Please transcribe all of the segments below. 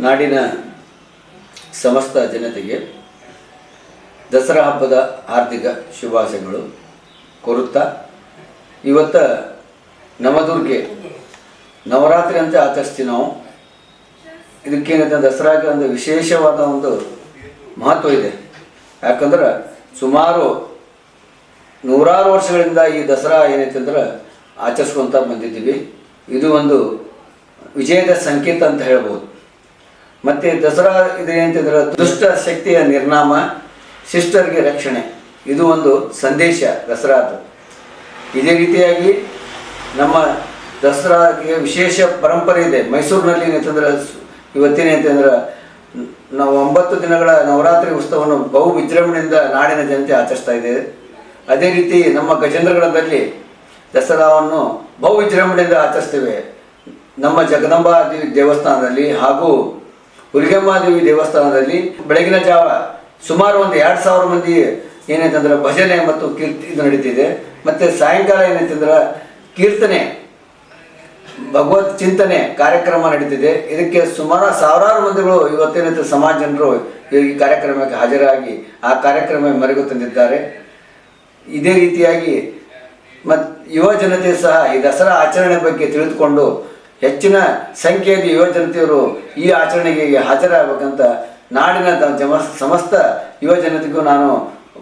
ನಾಡಿನ ಸಮಸ್ತ ಜನತೆಗೆ ದಸರಾ ಹಬ್ಬದ ಹಾರ್ದಿಕ ಶುಭಾಶಯಗಳು. ಕೋರುತ್ತಾ, ಇವತ್ತ ನವದುರ್ಗೆ ನವರಾತ್ರಿ ಅಂತ ಆಚರಿಸ್ತೀವಿ ನಾವು. ಇದಕ್ಕೇನಿದೆ ದಸರಾಗೆ ಒಂದು ವಿಶೇಷವಾದ ಒಂದು ಮಹತ್ವ ಇದೆ. ಯಾಕಂದ್ರೆ ಸುಮಾರು ನೂರಾರು ವರ್ಷಗಳಿಂದ ಈ ದಸರಾ ಏನೈತೆ ಅಂದ್ರೆ ಆಚರಿಸ್ಕೊಂತ ಬಂದಿದ್ದೀವಿ. ಇದು ಒಂದು ವಿಜಯದ ಸಂಕೇತ ಅಂತ ಹೇಳ್ಬೋದು. ಮತ್ತು ದಸರಾ ಇದೆ ಅಂತಂದ್ರೆ ದುಷ್ಟ ಶಕ್ತಿಯ ನಿರ್ನಾಮ ಸಿಸ್ಟರ್ಗೆ ರಕ್ಷಣೆ. ಇದು ಒಂದು ಸಂದೇಶ ದಸರಾದು ಇದೇ ರೀತಿಯಾಗಿ ನಮ್ಮ ದಸರಾಗೆ ವಿಶೇಷ ಪರಂಪರೆ ಇದೆ. ಮೈಸೂರಿನಲ್ಲಿ ಏನಂತಂದ್ರೆ, ಇವತ್ತೇನು ಏನಂತಂದ್ರೆ, ನಾವು ಒಂಬತ್ತು ದಿನಗಳ ನವರಾತ್ರಿ ಉತ್ಸವವನ್ನು ಬಹು ವಿಜೃಂಭಣೆಯಿಂದ ನಾಡಿನ ಜನತೆ ಆಚರಿಸ್ತಾ ಇದೆ. ಅದೇ ರೀತಿ ನಮ್ಮ ಗಜೇಂದ್ರಗಳದಲ್ಲಿ ದಸರಾವನ್ನು ಬಹು ವಿಜೃಂಭಣೆಯಿಂದ ಆಚರಿಸ್ತೇವೆ. ನಮ್ಮ ಜಗದಂಬಾ ದೇವಿ ದೇವಸ್ಥಾನದಲ್ಲಿ ಹಾಗೂ ದೇವಿ ದೇವಸ್ಥಾನದಲ್ಲಿ ಬೆಳಗಿನ ಜಾವ ಸುಮಾರು ಒಂದು ಎರಡು ಸಾವಿರ ಮಂದಿ ಏನೈತಂದ್ರೆ ಭಜನೆ ಮತ್ತು ಕೀರ್ತಿ ಇದು ನಡೀತಿದೆ. ಮತ್ತು ಸಾಯಂಕಾಲ ಏನೈತಂದ್ರೆ ಕೀರ್ತನೆ, ಭಗವತ್ ಚಿಂತನೆ ಕಾರ್ಯಕ್ರಮ ನಡೀತಿದೆ. ಇದಕ್ಕೆ ಸುಮಾರು ಸಾವಿರಾರು ಮಂದಿಗಳು ಇವತ್ತೇನೈತೆ ಸಮಾಜ ಜನರು ಈ ಕಾರ್ಯಕ್ರಮಕ್ಕೆ ಹಾಜರಾಗಿ ಆ ಕಾರ್ಯಕ್ರಮ ಮೆರಗು ತಂದಿದ್ದಾರೆ. ಇದೇ ರೀತಿಯಾಗಿ ಮತ್ತು ಯುವ ಜನತೆ ಸಹ ಈ ದಸರಾ ಆಚರಣೆ ಬಗ್ಗೆ ತಿಳಿದುಕೊಂಡು ಹೆಚ್ಚಿನ ಸಂಖ್ಯೆಯಲ್ಲಿ ಯುವ ಜನತೆಯವರು ಈ ಆಚರಣೆಗೆ ಹಾಜರಾಗಬೇಕಂತ ನಾಡಿನ ಸಮಸ್ತ ಯುವ ಜನತೆಗೂ ನಾನು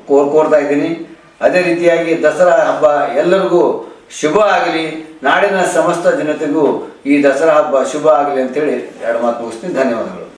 ಕೋರ್, ಕೋರ್ತಾ ಇದ್ದೀನಿ. ಅದೇ ರೀತಿಯಾಗಿ ದಸರಾ ಹಬ್ಬ ಎಲ್ಲರಿಗೂ ಶುಭ ಆಗಲಿ. ನಾಡಿನ ಸಮಸ್ತ ಜನತೆಗೂ ಈ ದಸರಾ ಹಬ್ಬ ಶುಭ ಆಗಲಿ ಅಂತೇಳಿ ಎರಡು ಮಾತು ಮುಗಿಸ್ತೀನಿ. ಧನ್ಯವಾದಗಳು.